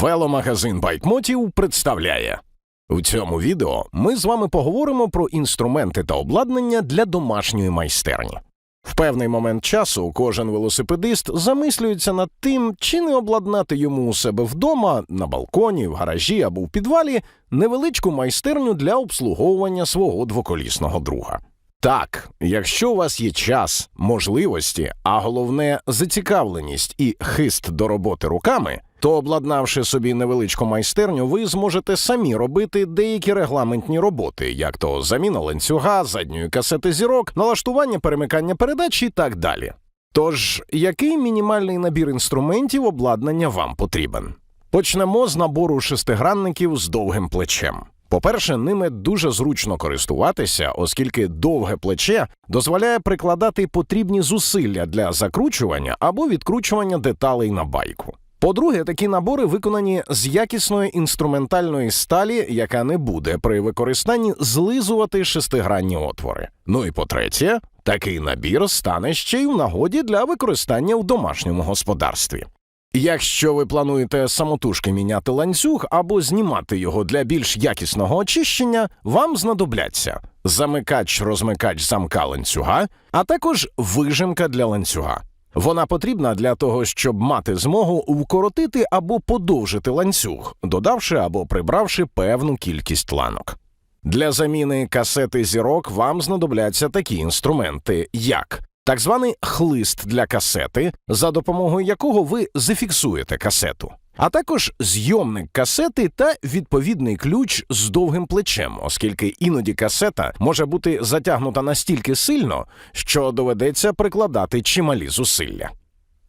Веломагазин байкмотів представляє. У цьому відео ми з вами поговоримо про інструменти та обладнання для домашньої майстерні. В певний момент часу кожен велосипедист замислюється над тим, чи не обладнати йому у себе вдома, на балконі, в гаражі або в підвалі невеличку майстерню для обслуговування свого двоколісного друга. Так, якщо у вас є час, можливості, а головне зацікавленість і хист до роботи руками, то обладнавши собі невеличку майстерню, ви зможете самі робити деякі регламентні роботи, як то заміна ланцюга, задньої касети зірок, налаштування перемикання передач і так далі. Тож, який мінімальний набір інструментів обладнання вам потрібен? Почнемо з набору шестигранників з довгим плечем. По-перше, ними дуже зручно користуватися, оскільки довге плече дозволяє прикладати потрібні зусилля для закручування або відкручування деталей на байку. По-друге, такі набори виконані з якісної інструментальної сталі, яка не буде при використанні злизувати шестигранні отвори. Ну і по-третє, такий набір стане ще й в нагоді для використання в домашньому господарстві. Якщо ви плануєте самотужки міняти ланцюг або знімати його для більш якісного очищення, вам знадобляться замикач-розмикач замка ланцюга, а також вижимка для ланцюга. Вона потрібна для того, щоб мати змогу вкоротити або подовжити ланцюг, додавши або прибравши певну кількість ланок. Для заміни касети зірок вам знадобляться такі інструменти, як так званий хлист для касети, за допомогою якого ви зафіксуєте касету, а також зйомник касети та відповідний ключ з довгим плечем, оскільки іноді касета може бути затягнута настільки сильно, що доведеться прикладати чималі зусилля.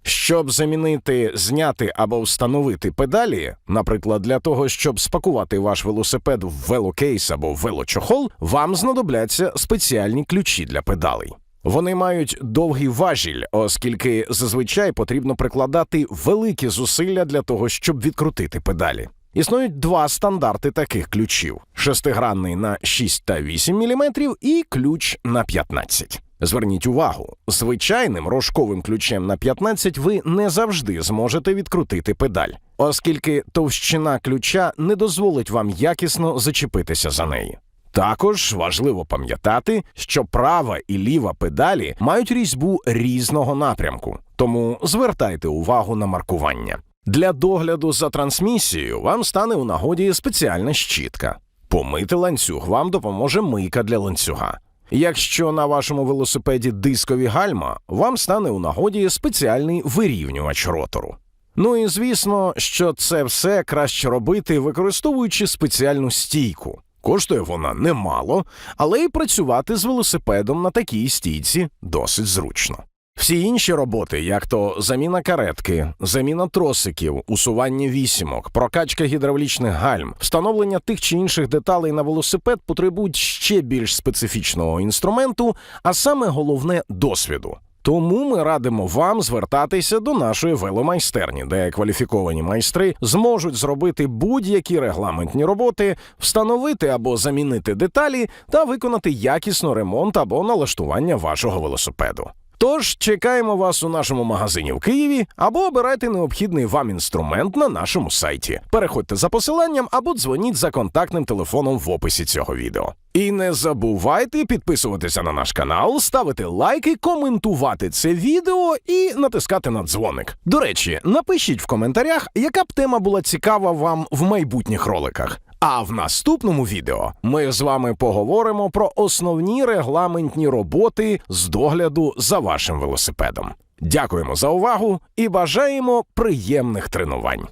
Щоб замінити, зняти або встановити педалі, наприклад, для того, щоб спакувати ваш велосипед в велокейс або велочохол, вам знадобляться спеціальні ключі для педалей. Вони мають довгий важіль, оскільки зазвичай потрібно прикладати великі зусилля для того, щоб відкрутити педалі. Існують два стандарти таких ключів: шестигранний на 6 та 8 мм і ключ на 15. Зверніть увагу, звичайним рожковим ключем на 15 ви не завжди зможете відкрутити педаль, оскільки товщина ключа не дозволить вам якісно зачепитися за неї. Також важливо пам'ятати, що права і ліва педалі мають різьбу різного напрямку, тому звертайте увагу на маркування. Для догляду за трансмісією вам стане у нагоді спеціальна щітка. Помити ланцюг вам допоможе мийка для ланцюга. Якщо на вашому велосипеді дискові гальма, вам стане у нагоді спеціальний вирівнювач ротору. Ну і звісно, що це все краще робити, використовуючи спеціальну стійку. Коштує вона немало, але й працювати з велосипедом на такій стійці досить зручно. Всі інші роботи, як то заміна каретки, заміна тросиків, усування вісімок, прокачка гідравлічних гальм, встановлення тих чи інших деталей на велосипед потребують ще більш специфічного інструменту, а саме головне досвіду. Тому ми радимо вам звертатися до нашої веломайстерні, де кваліфіковані майстри зможуть зробити будь-які регламентні роботи, встановити або замінити деталі та виконати якісно ремонт або налаштування вашого велосипеду. Тож чекаємо вас у нашому магазині в Києві або обирайте необхідний вам інструмент на нашому сайті. Переходьте за посиланням або дзвоніть за контактним телефоном в описі цього відео. І не забувайте підписуватися на наш канал, ставити лайки, коментувати це відео і натискати на дзвоник. До речі, напишіть в коментарях, яка б тема була цікава вам в майбутніх роликах. А в наступному відео ми з вами поговоримо про основні регламентні роботи з догляду за вашим велосипедом. Дякуємо за увагу і бажаємо приємних тренувань.